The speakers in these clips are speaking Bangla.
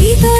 Tito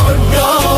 Oh Monroe.